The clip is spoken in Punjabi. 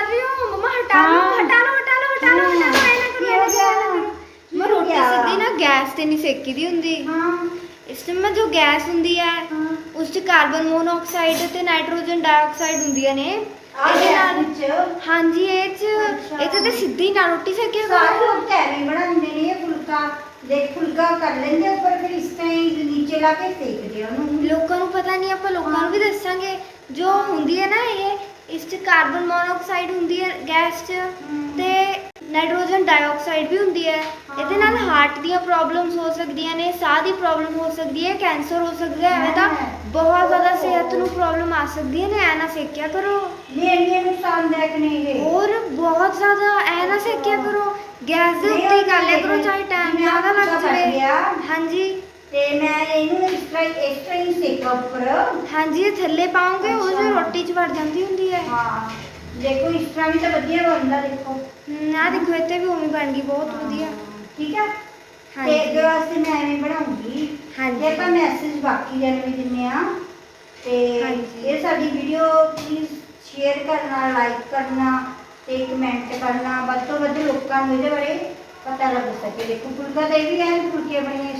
ਹਟਾ ਲਓ ਹਾਂ। ਹਟਾ ਲਓ ਹਟਾ ਲਓ ਹਟਾ ਲਓ ਹਟਾ ਲਓ ਐਨਾ ਕਰੋ ਕੀ ਐਨਾ ਹੋ ਕਰੋ, ਗਿਆ? ਐਨਾ ਕਰੋ ਮੈਂ ਰੋਟੀ? ਸਿੱਧੀ ਨਾ ਗੈਸ ਤੇ ਨਹੀਂ ਸੇਕੀ ਦੀ ਹੁੰਦੀ। ਹਾਂ। ਇਸ ਮੈਂ ਜੋ ਗੈਸ ਹੁੰਦੀ ਹੈ ਹਾਂ। ਉਸ 'ਚ ਕਾਰਬਨ ਮੋਨੋਆਕਸਾਈਡ ਤੇ ਨਾਈਟ੍ਰੋਜਨ ਡਾਈਆਕਸਾਈਡ ਹੁੰਦੀਆਂ ਨੇ। ਆ ਇਹਦੇ ਗਿਆ ਨਾਲ ਵਿੱਚ? ਹਾਂਜੀ ਇਹ 'ਚ ਅੱਛਾ। ਇਹ 'ਚ ਤੇ ਸਿੱਧੀ ਨਾ ਰੋਟੀ ਸੇਕਿਆ ਸਾਰੇ ਕਰੋ ਲੋਕ ਐਵੇਂ ਬਣਾਉਂਦੇ ਨੇ ਇਹ ਫੁਲਕਾ। ਦੇਖ ਫੁਲਕਾ ਕਰ ਲੈਂਦੇ ਉੱਪਰ ਫਿਰ ਇਸ ਤਰ੍ਹਾਂ ਹੀ ਨੀਚੇ ਲਾ ਕੇ ਸੇਕਦੇ ਆ ਉਹਨੂੰ। ਲੋਕਾਂ ਨੂੰ ਪਤਾ ਨਹੀਂ ਆਪਾਂ ਲੋਕਾਂ ਨੂੰ ਵੀ ਦੱਸਾਂਗੇ। ਜੋ ਹੁੰਦੀ ਹੈ ਨਾ ਇਹ ਕਾਰਬਨ ਮੋਨੋਆਕਸਾਈਡ ਹੁੰਦੀ ਹੈ ਗੈਸ 'ਚ। ਤੇ ਨਾਈਟ੍ਰੋਜਨ ਡਾਈਆਕਸਾਈਡ ਵੀ ਹੁੰਦੀ ਹੈ। ਇਹਦੇ ਨਾਲ ਹਾਰਟ ਦੀਆਂ ਪ੍ਰੋਬਲਮਸ ਹੋ ਸਕਦੀਆਂ ਨੇ ਸਾਹ ਦੀ ਪ੍ਰੋਬਲਮ ਹੋ ਸਕਦੀ ਹੈ ਕੈਂਸਰ ਹੋ ਸਕਦਾ ਹੈ ਐਵੇਂ ਤਾਂ ਬਹੁਤ ਜ਼ਿਆਦਾ ਸਿਹਤ ਨੂੰ ਪ੍ਰੋਬਲਮ ਆ ਸਕਦੀ ਹੈ ਨੇ ਐ ਨਾ ਸੇਕਿਆ ਕਰੋ। ਨੇ ਇੰਨੇ ਨੁਕਸਾਨਦਾਇਕ ਨੇ ਇਹ। ਹੋਰ ਬਹੁਤ ਜ਼ਿਆਦਾ ਐ ਨਾ ਸੇਕਿਆ ਕਰੋ। ਗੈਸ ਦੇ ਉੱਤੇ ਹੀ ਕਰ ਲਿਆ ਕਰੋ ਚਾਹੇ ਟਾਈਮ ਜ਼ਿਆਦਾ ਲੱਗ ਜਾਵੇ। ਹਾਂਜੀ। ਤੇ ਮੈਂ ਇਹਨੂੰ ਇਸ ਤਰ੍ਹਾਂ ਹੀ ਇਸ ਤਰ੍ਹਾਂ ਹੀ ਸੇਕਾ ਉੱਪਰ ਹਾਂਜੀ ਇਹ ਥੱਲੇ ਪਾਉਂਗੇ ਉਹ ਜੋ ਅੱਛਾ। ਰੋਟੀ 'ਚ ਵੜ ਜਾਂਦੀ ਹੁੰਦੀ ਹੈ ਹਾਂ ਦੇਖੋ ਇਸ ਤਰ੍ਹਾਂ ਵੀ ਤਾਂ ਵਧੀਆ ਬਣਦਾ ਦੇਖੋ ਨਾ ਦੇਖੋ ਇੱਥੇ ਵੀ ਉਵੇਂ ਬਣ ਗਈ ਬਹੁਤ ਵਧੀਆ ਠੀਕ ਹੈ ਤੇ ਹਾਂਜੀ ਅੱਗੇ ਵਾਸਤੇ ਮੈਂ ਐਵੇਂ ਬਣਾਉਂਗੀ ਹਾਂਜੀ। ਤੇ ਆਪਾਂ ਮੈਸੇਜ ਬਾਕੀ ਦਿਨ ਵੀ ਦਿੰਨੇ ਆ ਤੇ ਹਾਂਜੀ। ਇਹ ਸਾਡੀ ਵੀਡੀਓ ਪਲੀਜ਼ ਸ਼ੇਅਰ ਕਰਨਾ ਲਾਈਕ ਕਰਨਾ ਤੇ ਕਮੈਂਟ ਕਰਨਾ ਵੱਧ ਤੋਂ ਵੱਧ ਲੋਕਾਂ ਨੂੰ ਇਹਦੇ ਬਾਰੇ ਪਤਾ ਲੱਗ ਸਕੇ ਦੇਖੋ ਫੁਲਕਾ ਤਾਂ ਇਹ ਵੀ ਹੈ ਫੁਲਕੇ ਬਣੇ ਇਸ ਤਰ੍ਹਾਂ ਹਾਂਜੀ ਹਾਂ